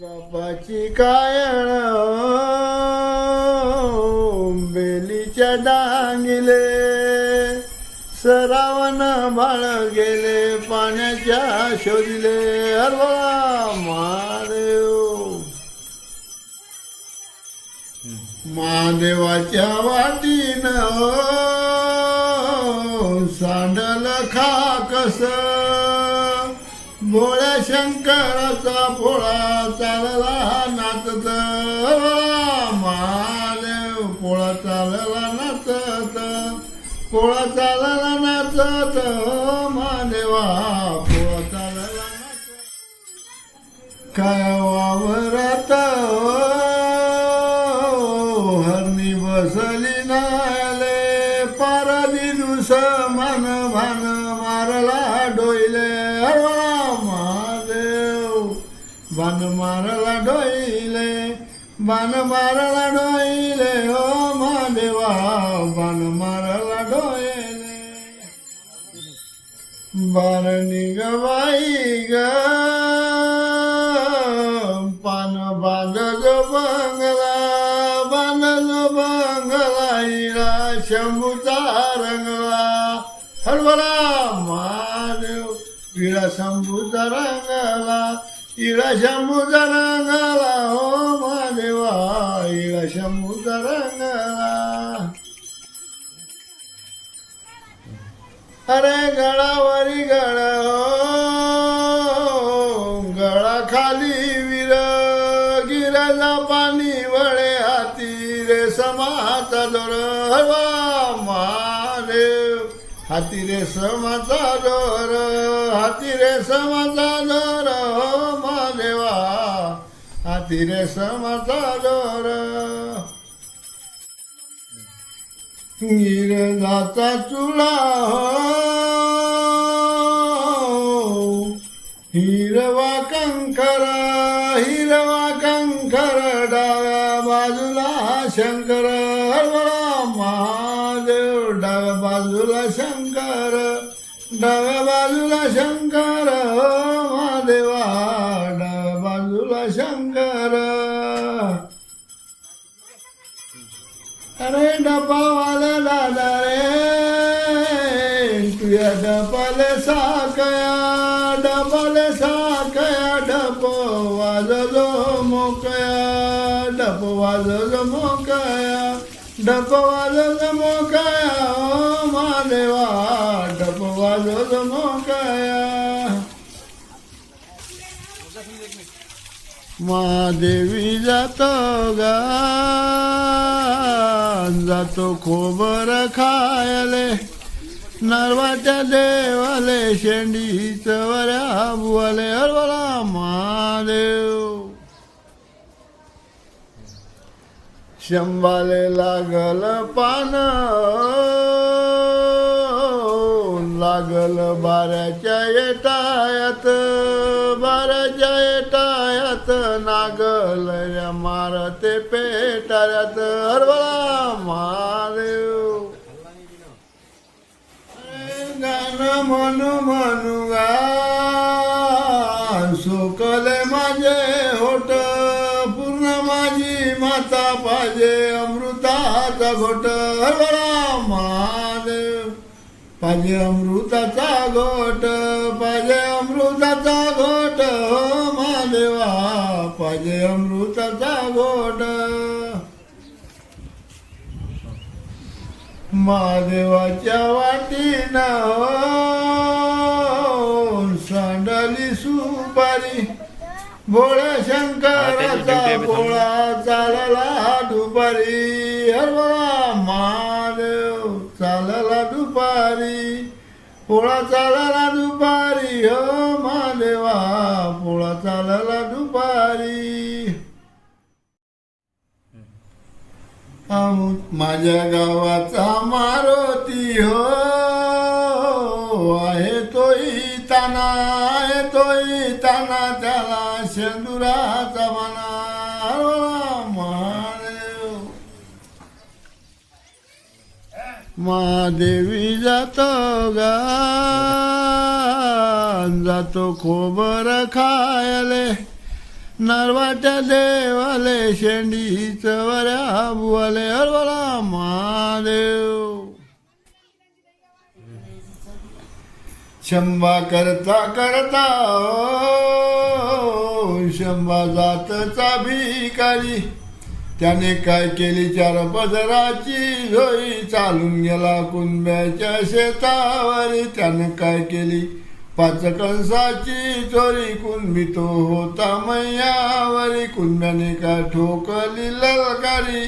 बापाची कायण बेलीच्या डांगिले सरावन बाळ गेले पाण्याच्या शोधिले. हरवळा महादेव. महादेवाच्या वाटीनं सांडल खाकस. भोळ्या शंकराचा पोळा चालला नाचत. महादेव पोळा चालला नाचत. पोळा चालला नाचत. महादेवा पोळा चालला नाचत. काय वावर बाण मारला डोईले हो महादेवा बाण मारला डोईले बारणी गवाई ग पान बांधज बंगला बांधज बंगला इरा शंभूचा रंगला हरभरा महादेव इरा शंभूचा रंगला इरा शंभूचा रंगला हो अरे गळावरी गळ हो, गळा खाली विर गिरला पाणी वळे हाती रे समाचा दोर हवा महादेव. हाती रे समाचा दोर हाती रे समाचा दोर हो महादेवा. हाती रे समाचा दोर. गिरजाचा हो। हिरवा कंकर हिरवा कंकर डाव्या बाजूला शंकर हरवळा महादेव डाव्या बाजूला शंकर डाव्या बाजूला शंकर हो महादेवा डाव्या बाजूला शंकर। अरे डबावा ડબલ સા કયા ડબલ સા કયા ડબો વાજો મોકયા ડબો વાજો મોકયા ડબો વાજો મોકયા માદેવા ડબો વાજો મોકયા. મહાદેવી જતો ગા, જતો ખોબર ખાયલે. नरवाच्या देवाले शेंडी चवऱ्या बुवाले हरवला महादेव. शंभाले लागल पान लागल बाऱ्याच्या येटायात बाऱ्याच्या येटायात नागल या मारते पेटाऱ्यात हरवला महादेव. मन मनुगा म्हणू सोकले माझे होट. पूर्ण माझी माता पाहिजे अमृताचा घोट. हरवळा महादेव पाहिजे अमृताचा घोट. पाहिजे अमृताचा घोट. हो महादेवा पाहिजे अमृताचा घोट. महादेवाच्या वाटीनं सांडली सुपारी. भोळ्या शंकराचा भोळा चालला दुपारी. हरवळा महादेव चालला दुपारी. पोळा चालला दुपारी. हो महादेवा पोळा चालला दुपारी आम- माझ्या गावाचा मारुती हो आहे तोही ताना आहे तोही ताना त्याला शेंदुराचा म्हणा हरवळा महादेव महादेवी जातो गा जातो खोबर खायले नरवाच्या देवाले शेंडी चवऱ्या बुवाले हरवला महादेव. शंभा करता करता शंभा जातचा भिकारी. त्याने काय केली? चार पदराची झोई चालून गेला कुंब्याच्या शेतावर. त्यानं काय केली? पाच कंसाची चोरी कुणबी तो होता मैयावरी. कुंब्याने का ठोकली ललकारी?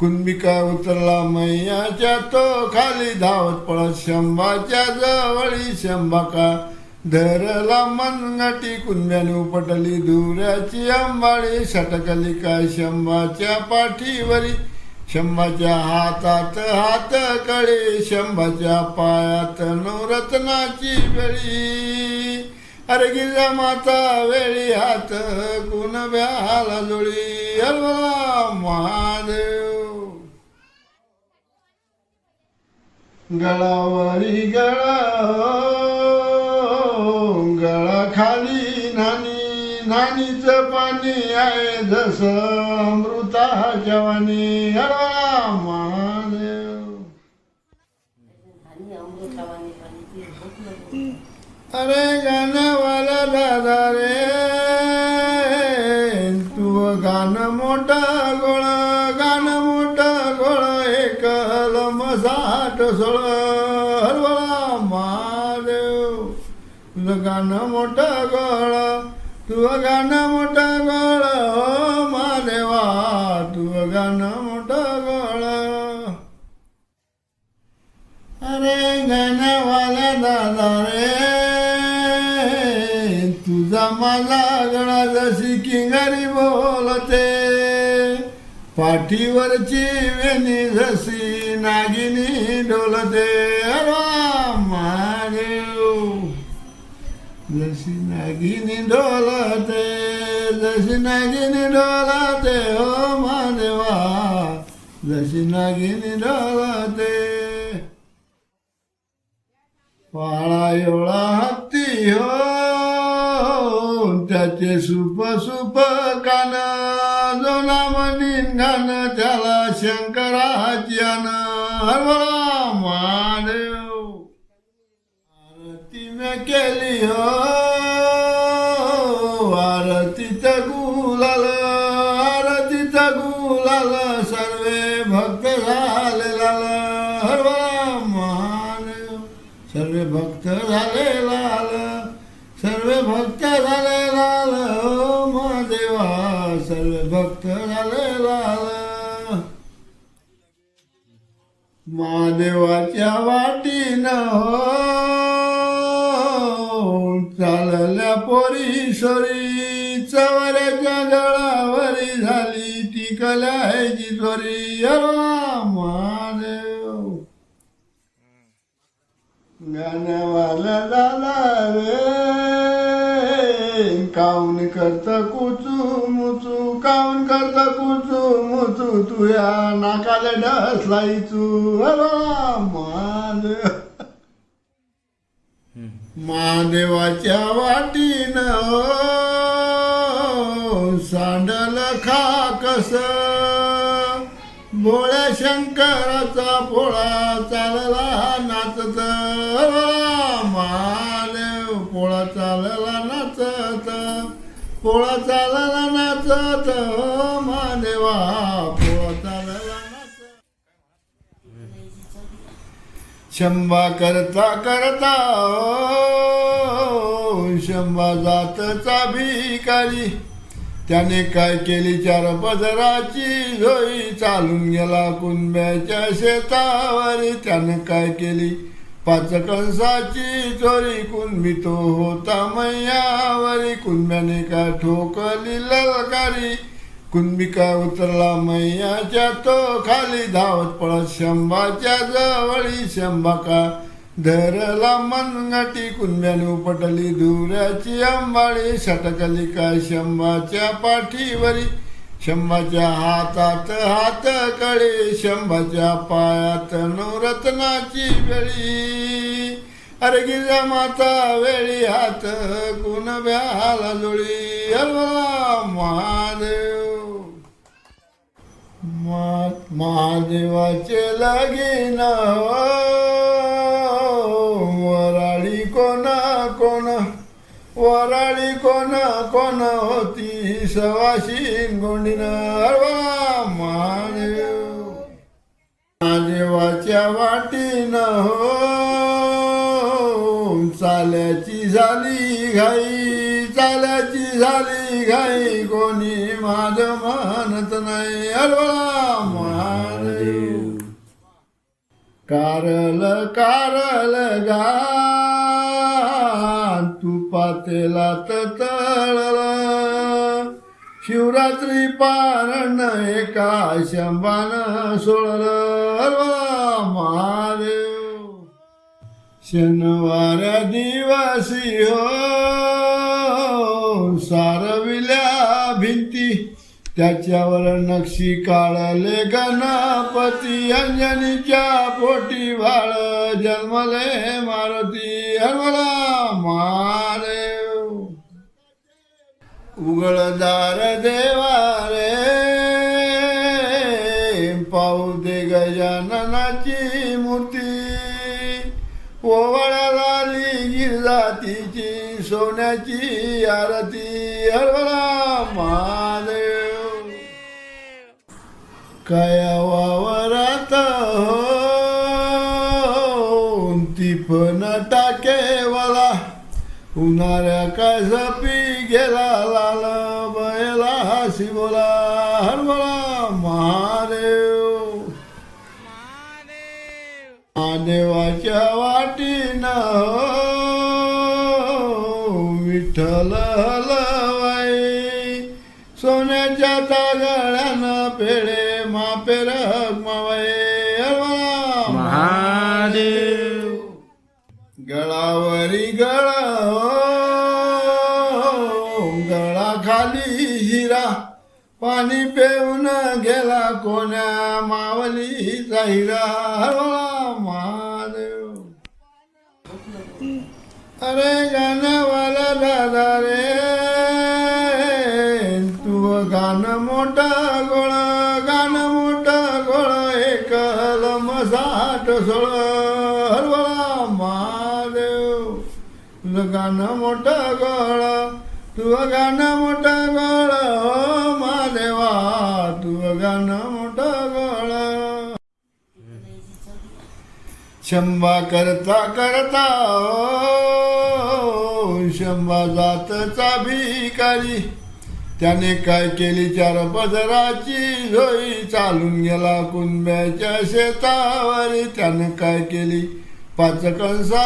कुणबी उतरला मैयाच्या तो खाली? धावत पळत शंभाच्या जवळी. शंभा का धरला मनगटी? कुंब्याने उपटली दुऱ्याची अंबाळी सटकली का शंभाच्या पाठीवरी? शंभाच्या हातात हात कळे शंभाच्या पायात नवरत्नाची वेळी. अरे गिरजा माता वेळी हात कुण ब्याला जोळी. हलवा महादेव. गळावरी गळा नानीचं पाणी आहे जसं अमृता जवानी नाही. अरे गाणंवाला दादा रे. तू गाणं मोठा गोळ गाणं मोठा गोळ एक साठ सोळ. हरवळा महादेव. तुझं गाणं मोठा गोळ तुझं गाणं मोठा गोळ हो महादेवा तुझं गाणं मोठा गोळ. अरे गाण्यावाल्या दादा रे तुझा मला गळा जशी किंगारी बोलते. पाठीवरची वेणी जशी नागिनी डोलते. अरे मा जशी नागिनी डोलते जशी नागिनी डोलते हो महादेवा जशी नागिनी डोलते पाळा एवढा हत्ती हो त्याचे सुप सुप कान जोना म्हणीन गाण त्याला शंकराची अन हरवळा महादेव केली हो आरतीत गुलाल आरतीत गुलाल सर्वे भक्त झाले लाल हरवळा महादेव सर्व भक्त झाले लाल सर्व भक्त झाले लाल ओ महादेवा सर्व भक्त झाले लाल. महादेवाच्या वाटीनं हो गोरी सोरी चवऱ्याच्या गळावरी झाली ती टिकल्याची चोरी अरे महादेव. गाण्यावाला झाला रे काऊन करत कुचू मुचू काऊन करत कुचू मुचू तुया नाकाला ढसलायचू. अरे महादेव. महादेवाच्या वाटीनं सांडल खाकस. भोळ्या शंकराचा पोळा चालला नाचत. महादेव पोळा चालला नाचत. पोळा चालला नाचत. महादेवा पोळा चालला नाचत शंभा करता करता ओ, शंभा जातचा भिकारी. त्याने काय केली? चार पदराची झोई चालून गेला कुंब्याच्या शेतावर. त्यानं काय केली? पाच कंसाची चोरी कुणबी तो होता मैयावरी. कुंब्याने का ठोकली ललकारी? कुणबी उतरला मैयाच्या तो खाली धावत पळत शंभाच्या जवळी शंभाका धरला मनगटी कुंब्याने उपटली दुऱ्याची अंबाळी सटकली काय शंभाच्या पाठीवरी शंभाच्या हातात हात कळे शंभाच्या पायात नवरत्नाची वेळी. अरे गिरजा माता वेळी हात कुण ब्याला जोडी हरवला महादेव. महादेवाचे लगीन वराळी कोणा कोणा वराळी कोणा कोण होती सवाशी गोंडीन महादेव. महादेवाच्या वाटीन हो चाल्याची झाली घाई चाल्याची झाली घाई कोणी माझ म्हणत नाही. हरवला महादेव. कारल कारल गा तू पातेला तळल. शिवरात्री पारण एका शंभान सोळल. हरवला महादेव. शनिवार दिवसी हो सारविल्या भिंती. त्याच्यावर नक्षी काढले गणपती. अंजनीच्या पोटी भाळ जन्मले मारुती. हरवला मारे उघडदार देवारे पाऊ दे गजाननाची मूर्ती. ओवाळ्याला गिरजातीची सोन्याची आरती. कया वावरात हो ती पण टाकेवाला उन्हाळ्या काय झपी गेला लाल बैला शिवला हरवला महादेव. महादेवाच्या वाटीन विठ्ठल गेला कोण्या मावलीचा हिरा हरवला महादेव अरे गाण्यावाला दादा रे तू गाणं मोठं गोळ गाणं मोठं गोळ एक साठ सोळ हरवला महादेव तुझं गाणं मोठं गोळ तुझं शंभा करता करता शंभा जातचा भिकारी. त्याने काय केली? चार पदराची झोई चालून गेला कुंब्याच्या शेतावर. त्यानं काय केली? पाच कंसा